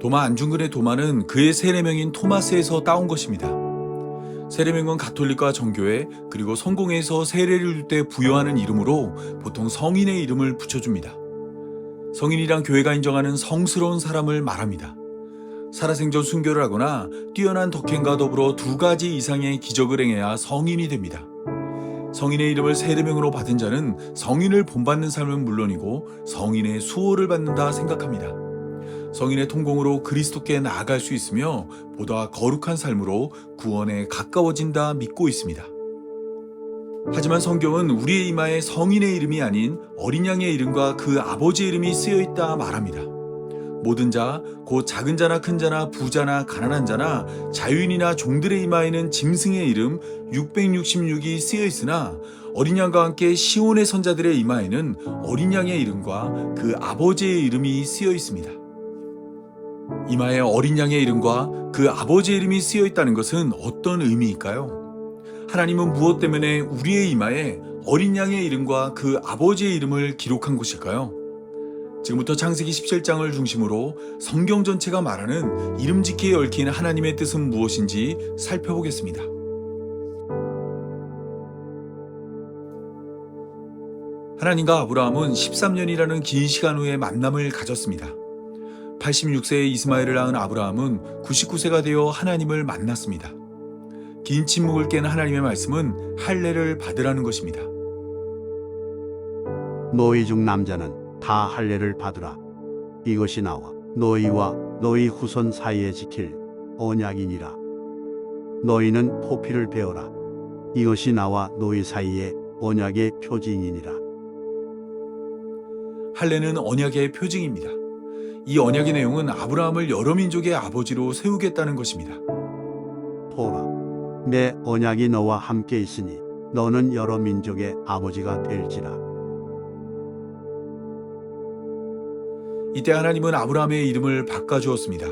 도마 안중근의 도마는 그의 세례명인 토마스에서 따온 것입니다. 세례명은 가톨릭과 정교회 그리고 성공회에서 세례를 줄 때 부여하는 이름으로 보통 성인의 이름을 붙여줍니다. 성인이란 교회가 인정하는 성스러운 사람을 말합니다. 살아생전 순교를 하거나 뛰어난 덕행과 더불어 두 가지 이상의 기적을 행해야 성인이 됩니다. 성인의 이름을 세례명으로 받은 자는 성인을 본받는 삶은 물론이고 성인의 수호를 받는다 생각합니다. 성인의 통공으로 그리스도께 나아갈 수 있으며 보다 거룩한 삶으로 구원에 가까워진다 믿고 있습니다. 하지만 성경은 우리의 이마에 성인의 이름이 아닌 어린 양의 이름과 그 아버지의 이름이 쓰여 있다 말합니다. 모든 자, 곧 작은 자나 큰 자나 부자나 가난한 자나 자유인이나 종들의 이마에는 짐승의 이름 666이 쓰여 있으나 어린 양과 함께 시온의 선자들의 이마에는 어린 양의 이름과 그 아버지의 이름이 쓰여 있습니다. 이마에 어린 양의 이름과 그 아버지의 이름이 쓰여 있다는 것은 어떤 의미일까요? 하나님은 무엇 때문에 우리의 이마에 어린 양의 이름과 그 아버지의 이름을 기록한 것일까요? 지금부터 창세기 17장을 중심으로 성경 전체가 말하는 이름 짓기에 얽힌 하나님의 뜻은 무엇인지 살펴보겠습니다. 하나님과 아브라함은 13년이라는 긴 시간 후에 만남을 가졌습니다. 86세의 이스마엘을 낳은 아브라함은 99세가 되어 하나님을 만났습니다. 긴 침묵을 깬 하나님의 말씀은 할례를 받으라는 것입니다. 너희 중 남자는 다 할례를 받으라. 이것이 나와 너희와 너희 후손 사이에 지킬 언약이니라. 너희는 포피를 베어라. 이것이 나와 너희 사이에 언약의 표징이니라. 할례는 언약의 표징입니다. 이 언약의 내용은 아브라함을 여러 민족의 아버지로 세우겠다는 것입니다. 보라, 내 언약이 너와 함께 있으니 너는 여러 민족의 아버지가 될지라. 이때 하나님은 아브라함의 이름을 바꿔주었습니다.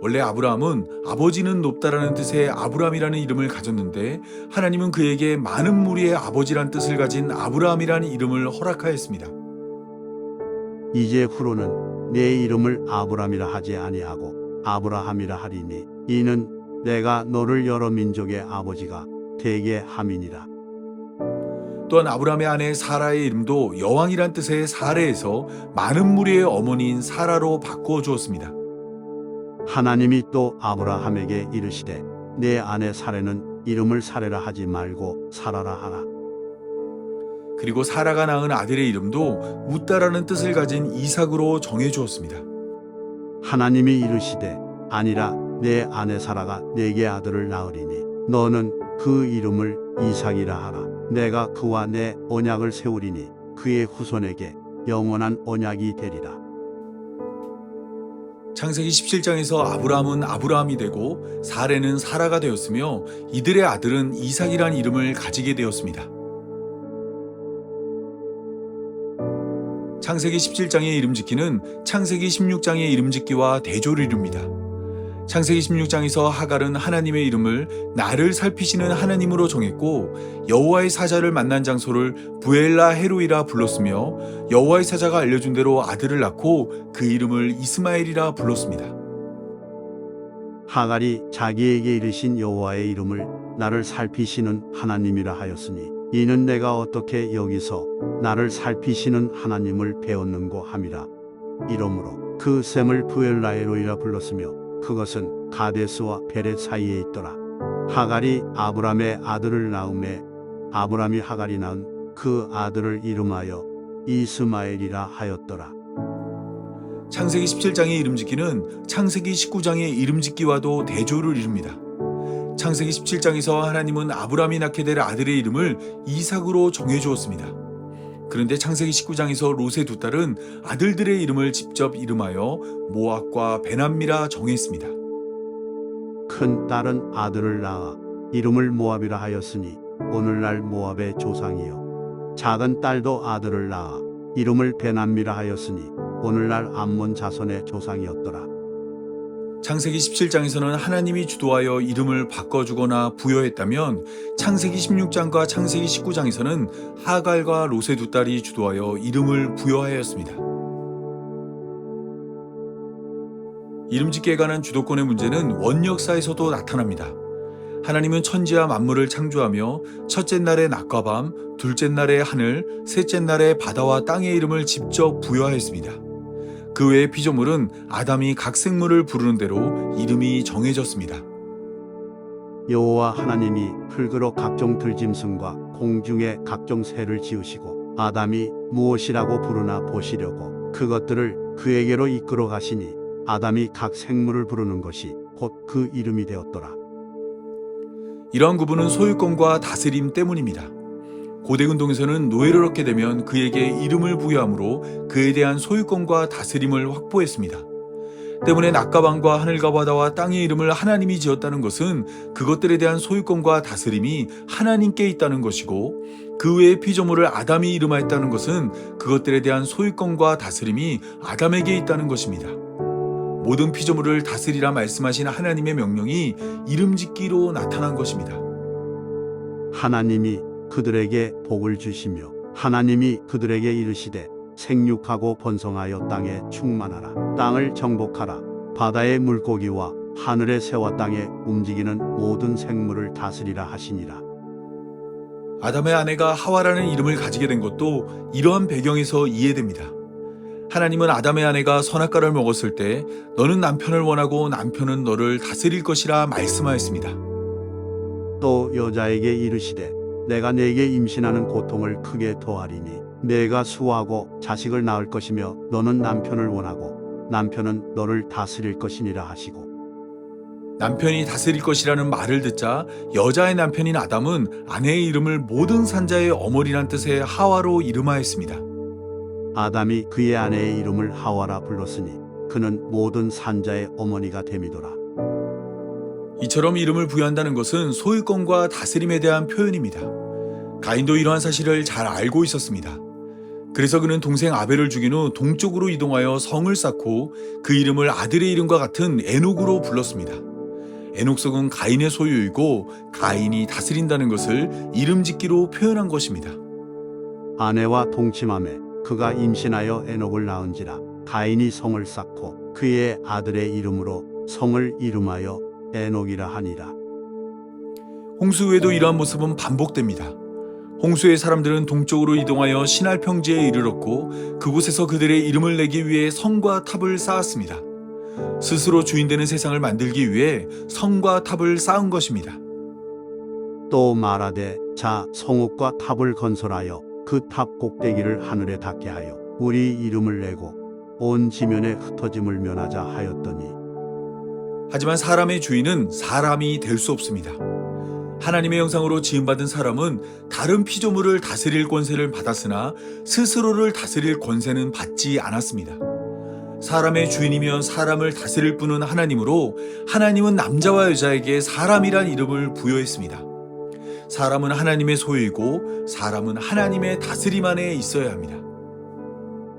원래 아브라함은 아버지는 높다라는 뜻의 아브라함이라는 이름을 가졌는데 하나님은 그에게 많은 무리의 아버지란 뜻을 가진 아브라함이라는 이름을 허락하였습니다. 이제 후로는 내 이름을 아브람이라 하지 아니하고 아브라함이라 하리니 이는 내가 너를 여러 민족의 아버지가 되게 함이니라. 또한 아브라함의 아내 사라의 이름도 여왕이란 뜻의 사레에서 많은 무리의 어머니인 사라로 바꾸어 주었습니다. 하나님이 또 아브라함에게 이르시되 내 아내 사레는 이름을 사레라 하지 말고 사라라 하라. 그리고 사라가 낳은 아들의 이름도 웃다라는 뜻을 가진 이삭으로 정해 주었습니다. 하나님이 이르시되 아니라 내 아내 사라가 내게 아들을 낳으리니 너는 그 이름을 이삭이라 하라. 내가 그와 내 언약을 세우리니 그의 후손에게 영원한 언약이 되리라. 창세기 17장에서 아브라함은 아브라함이 되고 사레는 사라가 되었으며 이들의 아들은 이삭이란 이름을 가지게 되었습니다. 창세기 17장의 이름 짓기는 창세기 16장의 이름 짓기와 대조를 이룹니다. 창세기 16장에서 하갈은 하나님의 이름을 나를 살피시는 하나님으로 정했고 여호와의 사자를 만난 장소를 부엘라 헤로이라 불렀으며 여호와의 사자가 알려준 대로 아들을 낳고 그 이름을 이스마엘이라 불렀습니다. 하갈이 자기에게 이르신 여호와의 이름을 나를 살피시는 하나님이라 하였으니 이는 내가 어떻게 여기서 나를 살피시는 하나님을 배웠는고 함이라. 이러므로 그 셈을 부엘라에로이라 불렀으며 그것은 가데스와 베렛 사이에 있더라. 하갈이 아브람의 아들을 낳음에 아브람이 하갈이 낳은 그 아들을 이름하여 이스마엘이라 하였더라. 창세기 17장의 이름 짓기는 창세기 19장의 이름 짓기와도 대조를 이룹니다. 창세기 17장에서 하나님은 아브람이 낳게 될 아들의 이름을 이삭으로 정해 주었습니다. 그런데 창세기 19장에서 롯의 두 딸은 아들들의 이름을 직접 이름하여 모압과 베남미라 정했습니다. 큰 딸은 아들을 낳아 이름을 모압이라 하였으니 오늘날 모압의 조상이요 작은 딸도 아들을 낳아 이름을 베남미라 하였으니 오늘날 암몬 자손의 조상이었더라 창세기 17장에서는 하나님이 주도하여 이름을 바꿔주거나 부여했다면 창세기 16장과 창세기 19장에서는 하갈과 롯의 두 딸이 주도하여 이름을 부여하였습니다. 이름 짓기에 관한 주도권의 문제는 원역사에서도 나타납니다. 하나님은 천지와 만물을 창조하며 첫째 날에 낮과 밤, 둘째 날에 하늘, 셋째 날에 바다와 땅의 이름을 직접 부여하였습니다. 그 외의 피조물은 아담이 각 생물을 부르는 대로 이름이 정해졌습니다. 여호와 하나님이 흙으로 각종 들짐승과 공중의 각종 새를 지으시고 아담이 무엇이라고 부르나 보시려고 그것들을 그에게로 이끌어 가시니 아담이 각 생물을 부르는 것이 곧 그 이름이 되었더라. 이러한 구분은 소유권과 다스림 때문입니다. 고대 운동에서는 노예를 얻게 되면 그에게 이름을 부여함으로 그에 대한 소유권과 다스림을 확보했습니다. 때문에 밤과 하늘과 바다와 땅의 이름을 하나님이 지었다는 것은 그것들에 대한 소유권과 다스림이 하나님께 있다는 것이고 그 외의 피조물을 아담이 이름하였다는 것은 그것들에 대한 소유권과 다스림이 아담에게 있다는 것입니다. 모든 피조물을 다스리라 말씀하신 하나님의 명령이 이름 짓기로 나타난 것입니다. 하나님이 그들에게 복을 주시며 하나님이 그들에게 이르시되 생육하고 번성하여 땅에 충만하라 땅을 정복하라 바다의 물고기와 하늘의 새와 땅에 움직이는 모든 생물을 다스리라 하시니라 아담의 아내가 하와라는 이름을 가지게 된 것도 이러한 배경에서 이해됩니다. 하나님은 아담의 아내가 선악과를 먹었을 때 너는 남편을 원하고 남편은 너를 다스릴 것이라 말씀하였습니다. 또 여자에게 이르시되 내가 네게 임신하는 고통을 크게 더하리니 내가 수하고 자식을 낳을 것이며 너는 남편을 원하고 남편은 너를 다스릴 것이니라 하시고 남편이 다스릴 것이라는 말을 듣자 여자의 남편인 아담은 아내의 이름을 모든 산자의 어머니란 뜻의 하와로 이름하였습니다. 아담이 그의 아내의 이름을 하와라 불렀으니 그는 모든 산자의 어머니가 됨이더라 이처럼 이름을 부여한다는 것은 소유권과 다스림에 대한 표현입니다. 가인도 이러한 사실을 잘 알고 있었습니다. 그래서 그는 동생 아벨을 죽인 후 동쪽으로 이동하여 성을 쌓고 그 이름을 아들의 이름과 같은 에녹으로 불렀습니다. 에녹성은 가인의 소유이고 가인이 다스린다는 것을 이름 짓기로 표현한 것입니다. 아내와 동침함에 그가 임신하여 에녹을 낳은지라 가인이 성을 쌓고 그의 아들의 이름으로 성을 이름하여 에녹이라 하니라 홍수 후에도 이러한 모습은 반복됩니다. 홍수의 사람들은 동쪽으로 이동하여 신할 평지에 이르렀고 그곳에서 그들의 이름을 내기 위해 성과 탑을 쌓았습니다. 스스로 주인되는 세상을 만들기 위해 성과 탑을 쌓은 것입니다. 또 말하되 자 성읍과 탑을 건설하여 그 탑 꼭대기를 하늘에 닿게 하여 우리 이름을 내고 온 지면에 흩어짐을 면하자 하였더니 하지만 사람의 주인은 사람이 될 수 없습니다. 하나님의 형상으로 지음받은 사람은 다른 피조물을 다스릴 권세를 받았으나 스스로를 다스릴 권세는 받지 않았습니다. 사람의 주인이며 사람을 다스릴 분은 하나님으로 하나님은 남자와 여자에게 사람이란 이름을 부여했습니다. 사람은 하나님의 소유이고 사람은 하나님의 다스림 안에 있어야 합니다.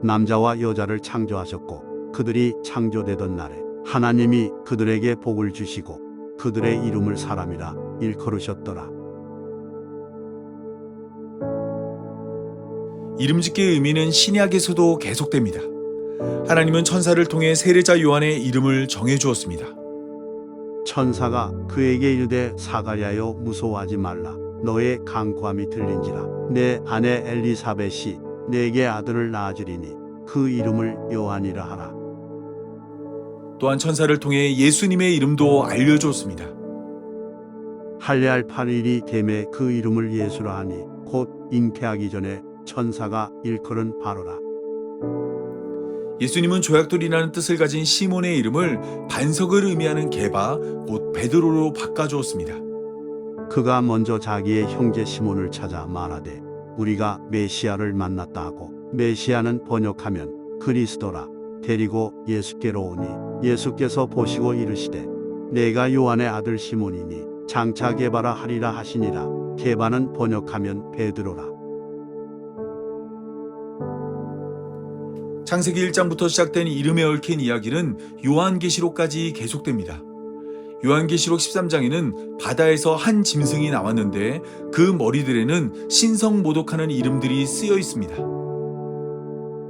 남자와 여자를 창조하셨고 그들이 창조되던 날에 하나님이 그들에게 복을 주시고 그들의 이름을 사람이라 일컬으셨더라 이름 짓기의 의미는 신약에서도 계속됩니다. 하나님은 천사를 통해 세례자 요한의 이름을 정해 주었습니다. 천사가 그에게 이르되 사가랴여 무서워하지 말라 너의 강구함이 들린지라 내 아내 엘리사벳이 내게 아들을 낳아주리니 그 이름을 요한이라 하라 또한 천사를 통해 예수님의 이름도 알려주었습니다. 할례할 8일이 됨에 그 이름을 예수라 하니 곧 잉태하기 전에 천사가 일컬은 바로라 예수님은 조약돌이라는 뜻을 가진 시몬의 이름을 반석을 의미하는 게바, 곧 베드로로 바꿔 주었습니다. 그가 먼저 자기의 형제 시몬을 찾아 말하되 우리가 메시아를 만났다 하고 메시아는 번역하면 그리스도라 데리고 예수께로 오니 예수께서 보시고 이르시되 내가 요한의 아들 시몬이니 장차 게바라 하리라 하시니라 게바는 번역하면 베드로라 창세기 1장부터 시작된 이름에 얽힌 이야기는 요한계시록까지 계속됩니다. 요한계시록 13장에는 바다에서 한 짐승이 나왔는데 그 머리들에는 신성 모독하는 이름들이 쓰여 있습니다.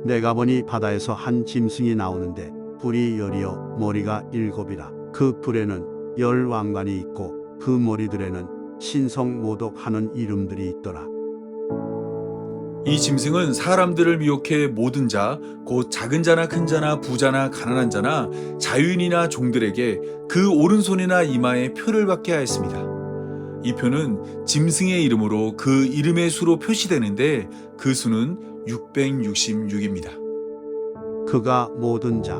내가 보니 바다에서 한 짐승이 나오는데 불이 열이요 머리가 일곱이라 그 불에는 열 왕관이 있고 그 머리들에는 신성 모독하는 이름들이 있더라 이 짐승은 사람들을 미혹해 모든 자, 곧 작은 자나 큰 자나 부자나 가난한 자나 자유인이나 종들에게 그 오른손이나 이마에 표를 받게 하였습니다. 이 표는 짐승의 이름으로 그 이름의 수로 표시되는데 그 수는 666입니다. 그가 모든 자,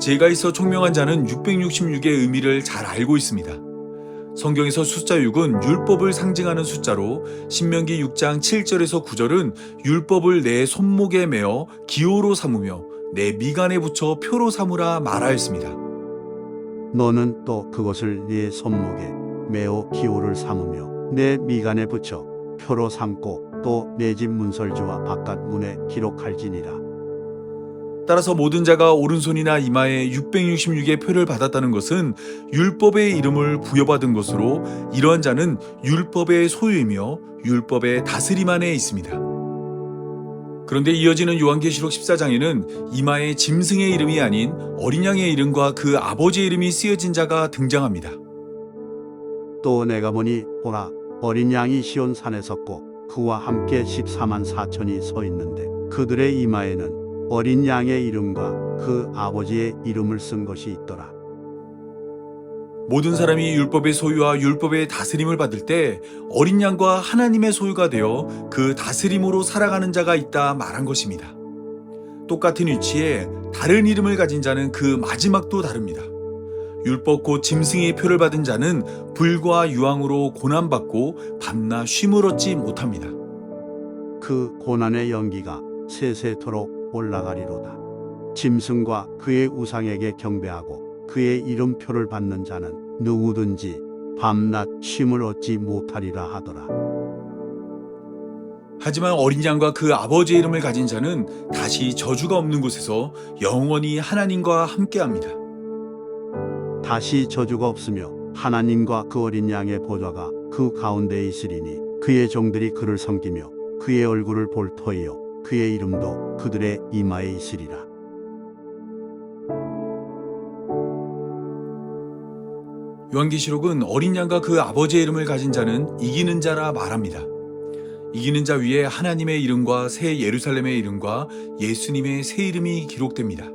제가 있어 총명한 자는 666의 의미를 잘 알고 있습니다. 성경에서 숫자 6은 율법을 상징하는 숫자로 신명기 6장 7절에서 9절은 율법을 내 손목에 메어 기호로 삼으며 내 미간에 붙여 표로 삼으라 말하였습니다. 너는 또 그것을 네 손목에 메어 기호를 삼으며 내 미간에 붙여 표로 삼고 또 내 집 문설주와 바깥 문에 기록할지니라. 따라서 모든 자가 오른손이나 이마에 666의 표를 받았다는 것은 율법의 이름을 부여받은 것으로 이러한 자는 율법의 소유이며 율법의 다스림 안에 있습니다. 그런데 이어지는 요한계시록 14장에는 이마에 짐승의 이름이 아닌 어린 양의 이름과 그 아버지의 이름이 쓰여진 자가 등장합니다. 또 내가 보니 보라 어린 양이 시온 산에 섰고 그와 함께 14만 4천이 서 있는데 그들의 이마에는 어린 양의 이름과 그 아버지의 이름을 쓴 것이 있더라. 모든 사람이 율법의 소유와 율법의 다스림을 받을 때 어린 양과 하나님의 소유가 되어 그 다스림으로 살아가는 자가 있다 말한 것입니다. 똑같은 위치에 다른 이름을 가진 자는 그 마지막도 다릅니다. 율법 곧 짐승의 표를 받은 자는 불과 유황으로 고난받고 밤낮 쉼을 얻지 못합니다. 그 고난의 연기가 세세토록 올라가리로다. 짐승과 그의 우상에게 경배하고 그의 이름표를 받는 자는 누구든지 밤낮 쉼을 얻지 못하리라 하더라. 하지만 어린 양과 그 아버지의 이름을 가진 자는 다시 저주가 없는 곳에서 영원히 하나님과 함께합니다. 다시 저주가 없으며 하나님과 그 어린 양의 보좌가 그 가운데에 있으리니 그의 종들이 그를 섬기며 그의 얼굴을 볼 터이요 그의 이름도 그들의 이마에 있으리라. 요한계시록은 어린 양과 그 아버지의 이름을 가진 자는 이기는 자라 말합니다. 이기는 자 위에 하나님의 이름과 새 예루살렘의 이름과 예수님의 새 이름이 기록됩니다.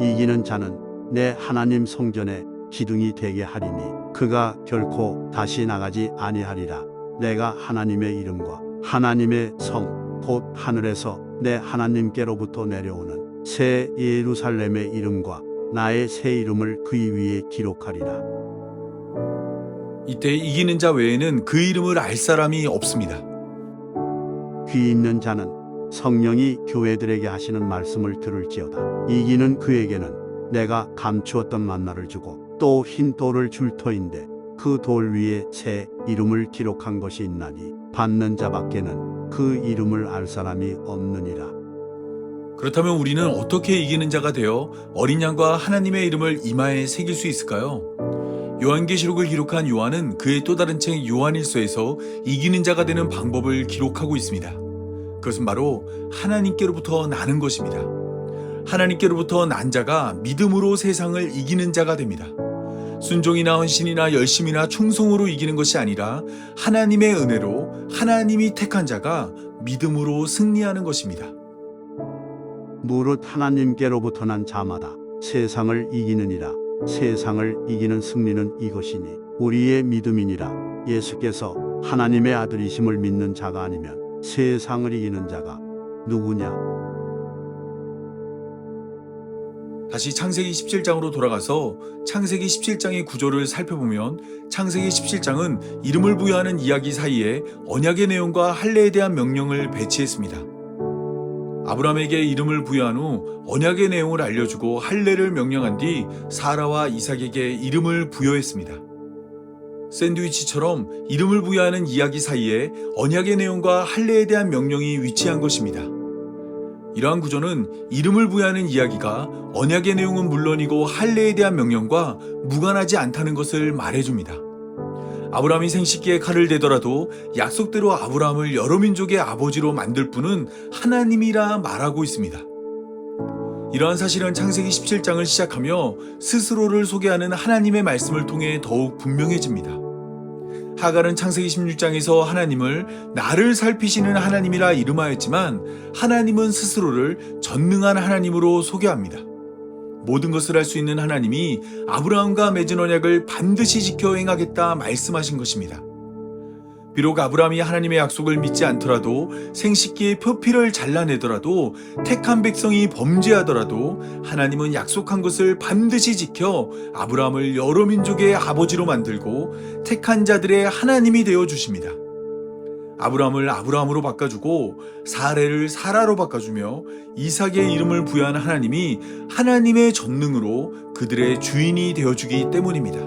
이기는 자는 내 하나님 성전에 기둥이 되게 하리니 그가 결코 다시 나가지 아니하리라. 내가 하나님의 이름과 하나님의 성 곧 하늘에서 내 하나님께로부터 내려오는 새 예루살렘의 이름과 나의 새 이름을 그 위에 기록하리라. 이때 이기는 자 외에는 그 이름을 알 사람이 없습니다. 귀 있는 자는 성령이 교회들에게 하시는 말씀을 들을지어다. 이기는 그에게는 내가 감추었던 만나를 주고 또 흰 돌을 줄 터인데 그 돌 위에 새 이름을 기록한 것이 있나니 받는 자밖에는 그 이름을 알 사람이 없느니라. 그렇다면 우리는 어떻게 이기는 자가 되어 어린 양과 하나님의 이름을 이마에 새길 수 있을까요? 요한계시록을 기록한 요한은 그의 또 다른 책 요한일서에서 이기는 자가 되는 방법을 기록하고 있습니다. 그것은 바로 하나님께로부터 나는 것입니다. 하나님께로부터 난 자가 믿음으로 세상을 이기는 자가 됩니다. 순종이나 헌신이나 열심이나 충성으로 이기는 것이 아니라 하나님의 은혜로 하나님이 택한 자가 믿음으로 승리하는 것입니다. 무릇 하나님께로부터 난 자마다 세상을 이기느니라. 세상을 이기는 승리는 이것이니 우리의 믿음이니라. 예수께서 하나님의 아들이심을 믿는 자가 아니면 세상을 이기는 자가 누구냐? 다시 창세기 17장으로 돌아가서 창세기 17장의 구조를 살펴보면 창세기 17장은 이름을 부여하는 이야기 사이에 언약의 내용과 할례에 대한 명령을 배치했습니다. 아브라함에게 이름을 부여한 후 언약의 내용을 알려주고 할례를 명령한 뒤 사라와 이삭에게 이름을 부여했습니다. 샌드위치처럼 이름을 부여하는 이야기 사이에 언약의 내용과 할례에 대한 명령이 위치한 것입니다. 이러한 구조는 이름을 부여하는 이야기가 언약의 내용은 물론이고 할례에 대한 명령과 무관하지 않다는 것을 말해줍니다. 아브라함이 생식기에 칼을 대더라도 약속대로 아브라함을 여러 민족의 아버지로 만들 분은 하나님이라 말하고 있습니다. 이러한 사실은 창세기 17장을 시작하며 스스로를 소개하는 하나님의 말씀을 통해 더욱 분명해집니다. 하갈은 창세기 16장에서 하나님을 나를 살피시는 하나님이라 이름하였지만 하나님은 스스로를 전능한 하나님으로 소개합니다. 모든 것을 할 수 있는 하나님이 아브라함과 맺은 언약을 반드시 지켜 행하겠다 말씀하신 것입니다. 비록 아브라함이 하나님의 약속을 믿지 않더라도 생식기의 표피를 잘라내더라도 택한 백성이 범죄하더라도 하나님은 약속한 것을 반드시 지켜 아브라함을 여러 민족의 아버지로 만들고 택한 자들의 하나님이 되어 주십니다. 아브라함을 아브라함으로 바꿔주고 사례를 사라로 바꿔주며 이삭의 이름을 부여한 하나님이 하나님의 전능으로 그들의 주인이 되어주기 때문입니다.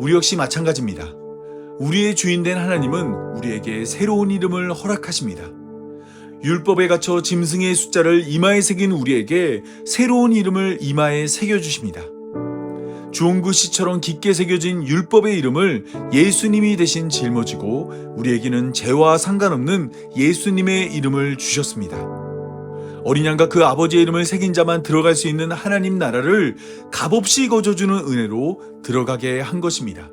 우리 역시 마찬가지입니다. 우리의 주인 된 하나님은 우리에게 새로운 이름을 허락하십니다. 율법에 갇혀 짐승의 숫자를 이마에 새긴 우리에게 새로운 이름을 이마에 새겨주십니다. 좋은 글씨처럼 깊게 새겨진 율법의 이름을 예수님이 대신 짊어지고 우리에게는 죄와 상관없는 예수님의 이름을 주셨습니다. 어린 양과 그 아버지의 이름을 새긴 자만 들어갈 수 있는 하나님 나라를 값없이 거저주는 은혜로 들어가게 한 것입니다.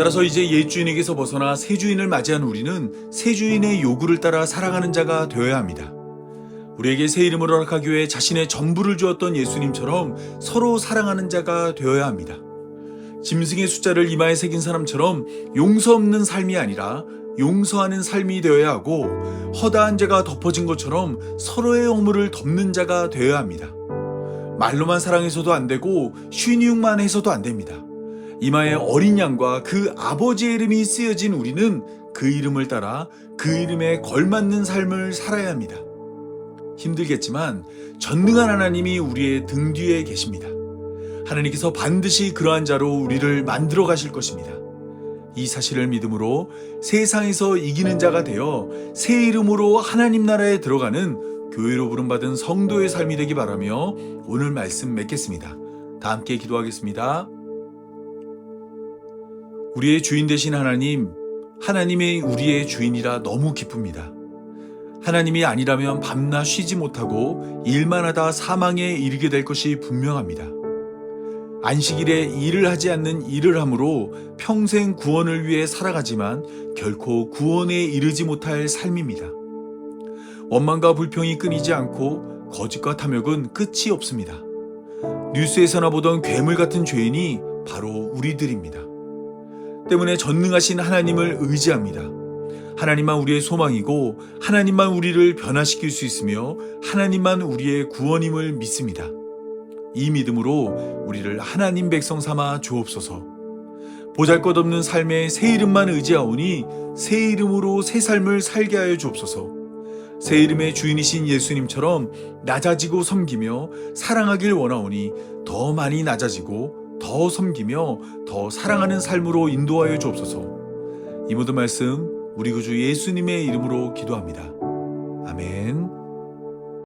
따라서 이제 옛 주인에게서 벗어나 새 주인을 맞이한 우리는 새 주인의 요구를 따라 살아가는 자가 되어야 합니다. 우리에게 새 이름을 허락하기 위해 자신의 전부를 주었던 예수님처럼 서로 사랑하는 자가 되어야 합니다. 짐승의 숫자를 이마에 새긴 사람처럼 용서 없는 삶이 아니라 용서하는 삶이 되어야 하고 허다한 죄가 덮어진 것처럼 서로의 허물을 덮는 자가 되어야 합니다. 말로만 사랑해서도 안 되고 쉬니육만 해서도 안 됩니다. 이마에 어린 양과 그 아버지의 이름이 쓰여진 우리는 그 이름을 따라 그 이름에 걸맞는 삶을 살아야 합니다. 힘들겠지만 전능한 하나님이 우리의 등 뒤에 계십니다. 하나님께서 반드시 그러한 자로 우리를 만들어 가실 것입니다. 이 사실을 믿음으로 세상에서 이기는 자가 되어 새 이름으로 하나님 나라에 들어가는 교회로 부름받은 성도의 삶이 되기 바라며 오늘 말씀 맺겠습니다. 다 함께 기도하겠습니다. 우리의 주인 되신 하나님, 하나님의 우리의 주인이라 너무 기쁩니다. 하나님이 아니라면 밤낮 쉬지 못하고 일만 하다 사망에 이르게 될 것이 분명합니다. 안식일에 일을 하지 않는 일을 함으로 평생 구원을 위해 살아가지만 결코 구원에 이르지 못할 삶입니다. 원망과 불평이 끊이지 않고 거짓과 탐욕은 끝이 없습니다. 뉴스에서나 보던 괴물 같은 죄인이 바로 우리들입니다. 때문에 전능하신 하나님을 의지합니다. 하나님만 우리의 소망이고 하나님만 우리를 변화시킬 수 있으며 하나님만 우리의 구원임을 믿습니다. 이 믿음으로 우리를 하나님 백성 삼아 주옵소서. 보잘 것 없는 삶에 새 이름만 의지하오니 새 이름으로 새 삶을 살게 하여 주옵소서. 새 이름의 주인이신 예수님처럼 낮아지고 섬기며 사랑하길 원하오니 더 많이 낮아지고 더 섬기며 더 사랑하는 삶으로 인도하여 주옵소서. 이 모든 말씀 우리 구주 예수님의 이름으로 기도합니다. 아멘.